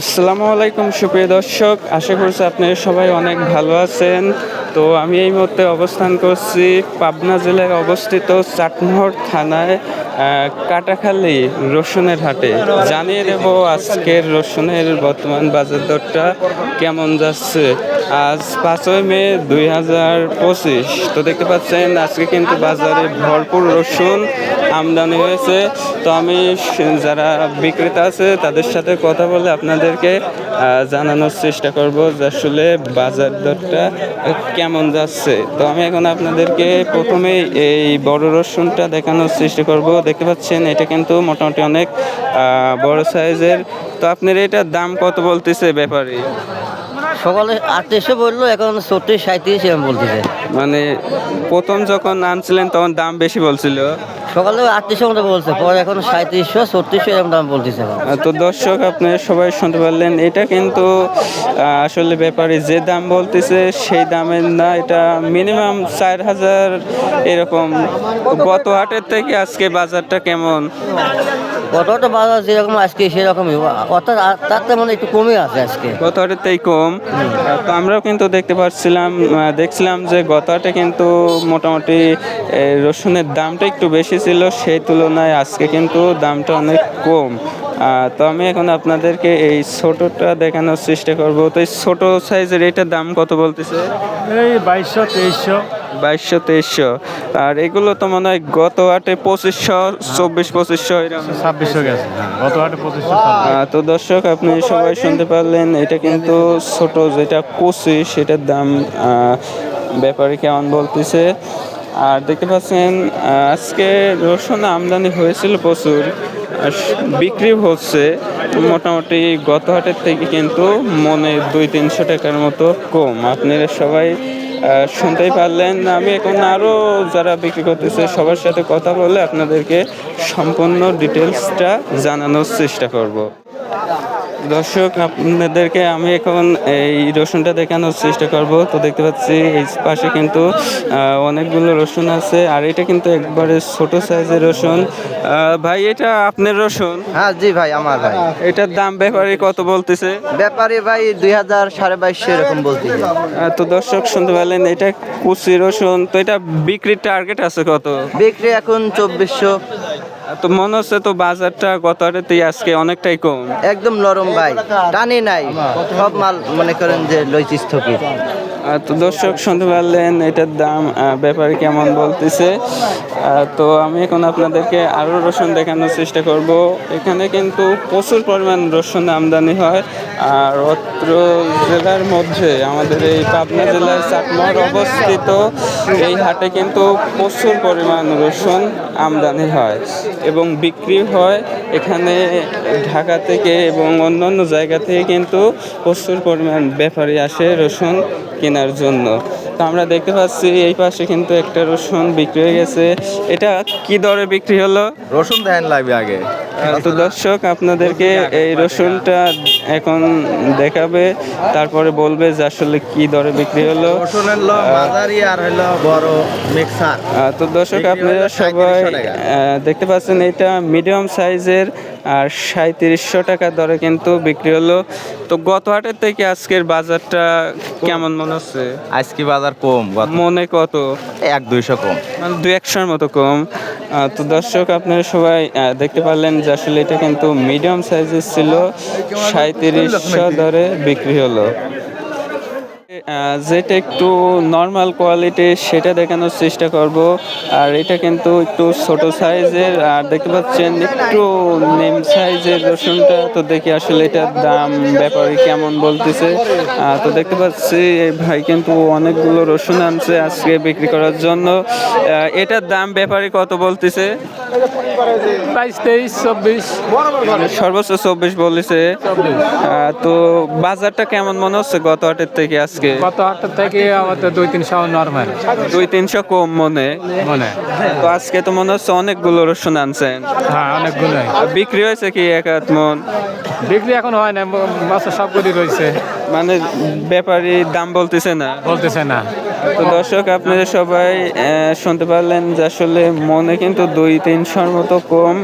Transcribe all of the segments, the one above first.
আসসালামু আলাইকুম, সুপ্রিয় দর্শক। আশা করছি আপনারা সবাই অনেক ভালো আছেন। তো আমি এই মুহূর্তে অবস্থান করছি পাবনা জেলায় অবস্থিত চাটমোহর থানায় কাটাখালী রসুনের হাটে। জানিয়ে দেব আজকের রসুনের বর্তমান বাজার দরটা কেমন যাচ্ছে। আজ পাঁচই মে দুই হাজার পঁচিশ। তো দেখতে পাচ্ছেন, আজকে কিন্তু বাজারে ভরপুর রসুন আমদানি হয়েছে। তো আমি যারা বিক্রেতা আছে, তাদের সাথে কথা বলে আপনাদেরকে জানানোর চেষ্টা করব যে আসলে বাজার দরটা কেমন যাচ্ছে। তো আমি এখন আপনাদেরকে প্রথমে এই বড় রসুনটা দেখানোর চেষ্টা করব। দেখতে পাচ্ছেন, এটা কিন্তু মোটামুটি অনেক বড় সাইজের। তো আপনার এটার দাম কত বলতেছে ব্যাপারী? সকালে আটত্রিশশো বলল, এখন চৌত্রিশ সাঁত্রিশ এরকম বলতেছে। মানে প্রথম যখন আনছিলেন তখন দাম বেশি বলছিল। সকালে আটত্রিশশো মতো বলছে পরে এখন সাঁত্রিশশো ছত্রিশশো এরকম দাম বলতেছে তো দর্শক আপনারা সবাই শুনতে পারলেন এটা কিন্তু আসলে ব্যাপারে যে দাম বলতেছে সেই দামের না এটা মিনিমাম চার হাজার এরকম। গত হাটের থেকে আজকে বাজারটা কেমন? কতটা বাজার যেরকম আজকে সেরকমই। অর্থাৎ তার মানে একটু কমে আছে আজকে। গত হাটের থেকে কম। তো আমরাও কিন্তু দেখতে পাচ্ছিলাম দেখছিলাম যে গত হাটে কিন্তু মোটামুটি রসুনের দামটা একটু বেশি ছিল সেই তুলনায় আজকে কিন্তু দামটা অনেক কম। তো আমি এখন আপনাদেরকে এই ছোটোটা দেখানোর চেষ্টা করব। তো এই ছোটো সাইজের এটার দাম কত বলতেছে? এই বাইশশো তেইশশো। বাইশশো তেইশশো। আর এগুলো তো মনে হয় গত আটে পঁচিশশো চব্বিশ পঁচিশশো ছাব্বিশশো গেছে হ্যাঁ গত হাটে পঁচিশশো তো দর্শক আপনি সবাই শুনতে পারলেন এটা কিন্তু ছোট যেটা কচি সেটার দাম ব্যাপারী কেমন বলতেছে? আর দেখতে পাচ্ছেন, আজকে রসুন আমদানি হয়েছিল প্রচুর বিক্রি হচ্ছে। মোটামুটি গত হাটের থেকে কিন্তু মনে দুই তিনশো টাকার মতো কম। আপনারা সবাই শুনতেই পারলেন। আমি এখন আরও যারা বিক্রি করতেছে, সবার সাথে কথা বলে আপনাদেরকে সম্পূর্ণ ডিটেলসটা জানানোর চেষ্টা করব। দর্শক আপনাদেরকে আমি এখন এই রসুনটা দেখানোর চেষ্টা করব। তো দেখতে পাচ্ছি এই পাশে কিন্তু অনেকগুলো রসুন আছে। আর এটা কিন্তু একবারে ছোট সাইজের রসুন। ভাই এটা আপনার রসুন? হ্যাঁ জি ভাই আমার ভাই। এটার দাম ব্যাপারে কত বলতেছে? ব্যাপারী ভাই দুই হাজার সাড়ে বাইশশো এরকম বলতেছে। তো দর্শক শুনতে পারলেন এটা কুচি রসুন। তো এটা বিক্রির টার্গেট আছে কত? বিক্রি এখন চব্বিশশো। তো মনে হচ্ছে তো বাজারটা গত হাটেতে আজকে অনেকটাই কম। একদম নরম ভাই। টানে নাই। সব মাল মনে করেন যে লইছি স্থগিত। তো দর্শক, শুনতে পারলেন এটার দাম ব্যাপারে কেমন বলতেছে। তো আমি এখন আপনাদেরকে আরও রসুন দেখানোর চেষ্টা করব। এখানে কিন্তু প্রচুর পরিমাণ রসুন আমদানি হয়। আর অত্র জেলার মধ্যে, আমাদের এই পাবনা জেলার চাটমোহর অবস্থিত, এই হাটে কিন্তু প্রচুর পরিমাণ রসুন আমদানি হয় এবং বিক্রি হয়। এখানে ঢাকা থেকে এবং অন্যান্য জায়গা থেকে কিন্তু প্রচুর পরিমাণ ব্যাপারী আসে রসুন কেনার জন্য। তো আমরা দেখতে পাচ্ছি এই পাশে কিন্তু একটা রসুন বিক্রি হয়ে গেছে। এটা কি দরে বিক্রি হলো? রসুন দেন লাগবে আগে। তো দর্শক আপনাদেরকে এই রসুনটা এখন দেখাবে তারপরে বলবে যে আসলে কি দরে বিক্রি হলো। রসুনের মাঝারি আর হলো বড় মিক্সার। তো দর্শক আপনারা সবাই দেখতে পাচ্ছেন এটা মিডিয়াম সাইজের আর সাঁত্রিশশো টাকা দরে কিন্তু বিক্রি হলো। তো গত হাটের থেকে আজকের বাজারটা কেমন মনে হচ্ছে? আজকে বাজার কম মনে কত? এক দুইশো কম। মানে দুই একশোর মতো কম। তো দর্শক আপনারা সবাই দেখতে পারলেন যে আসলে এটা কিন্তু মিডিয়াম সাইজের ছিল। সাঁত্রিশশো দরে বিক্রি হলো। যেটা একটু নর্মাল কোয়ালিটি সেটা দেখানোর চেষ্টা করব। আর এটা কিন্তু একটু ছোট সাইজের আর দেখতে পাচ্ছেন একটু নেম সাইজের রসুনটা। তো দেখি আসলে এটার দাম ব্যাপারে কেমন বলতেছে। তো দেখতে পাচ্ছি, এই ভাই কিন্তু অনেকগুলো রসুন আনছে আজকে বিক্রি করার জন্য। এটার দাম ব্যাপারে কত বলতেছে? বাইশ তেইশ চব্বিশ। সর্বোচ্চ চব্বিশ বলেছে। তো বাজারটা কেমন মনে হচ্ছে গত হাটের থেকে আজকে? গত হাটটা থেকে আমাদের দুই তিনশো নর্মাল দুই তিনশো কম মনে। মনে। তো আজকে তো মনে হচ্ছে অনেকগুলো রসুন আনছেন। হ্যাঁ অনেকগুলোই। আর বিক্রি হয়েছে কি এক আধ মন? বিক্রি এখন হয় না মাছের সবগুলি রয়েছে। মানে ব্যাপারী দাম বলতেছে না। বলতেছে না। তো দর্শক, আপনারা সবাই শুনতে পারলেন যে আসলে মনে কিন্তু দুই তিনশোর মতো কম,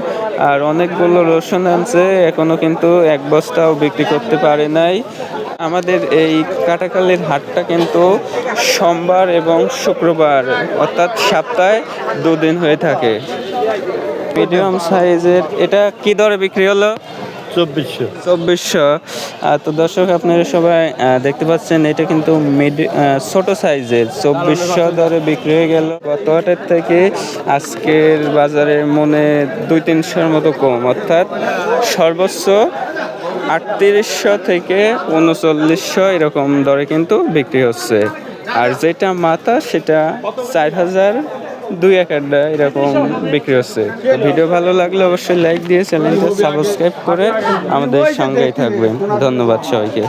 আর অনেকগুলো রসুন আনছে, এখনও কিন্তু এক বস্তাও বিক্রি করতে পারে নাই। আমাদের এই কাটাকালির হাটটা কিন্তু সোমবার এবং শুক্রবার, অর্থাৎ সপ্তাহে দুদিন হয়ে থাকে। মিডিয়াম সাইজের, এটা কি দরে বিক্রি হলো? চব্বিশশো। চব্বিশশো। তো দর্শক, আপনারা সবাই দেখতে পাচ্ছেন, এটা কিন্তু মিড ছোট সাইজের। চব্বিশশো দরে বিক্রি হয়ে গেল। গত হাটের থেকে আজকের বাজারে মনে দুই তিনশোর মতো কম। অর্থাৎ সর্বোচ্চ আটত্রিশশো থেকে উনচল্লিশশো এরকম দরে কিন্তু বিক্রি হচ্ছে। আর যেটা মাথা, সেটা চার হাজার দুই এক আড্ডা এরকম বিক্রি হচ্ছে। ভিডিও ভালো লাগলে অবশ্যই লাইক দিয়ে চ্যানেলটা সাবস্ক্রাইব করে আমাদের সঙ্গেই থাকবেন। ধন্যবাদ সবাইকে।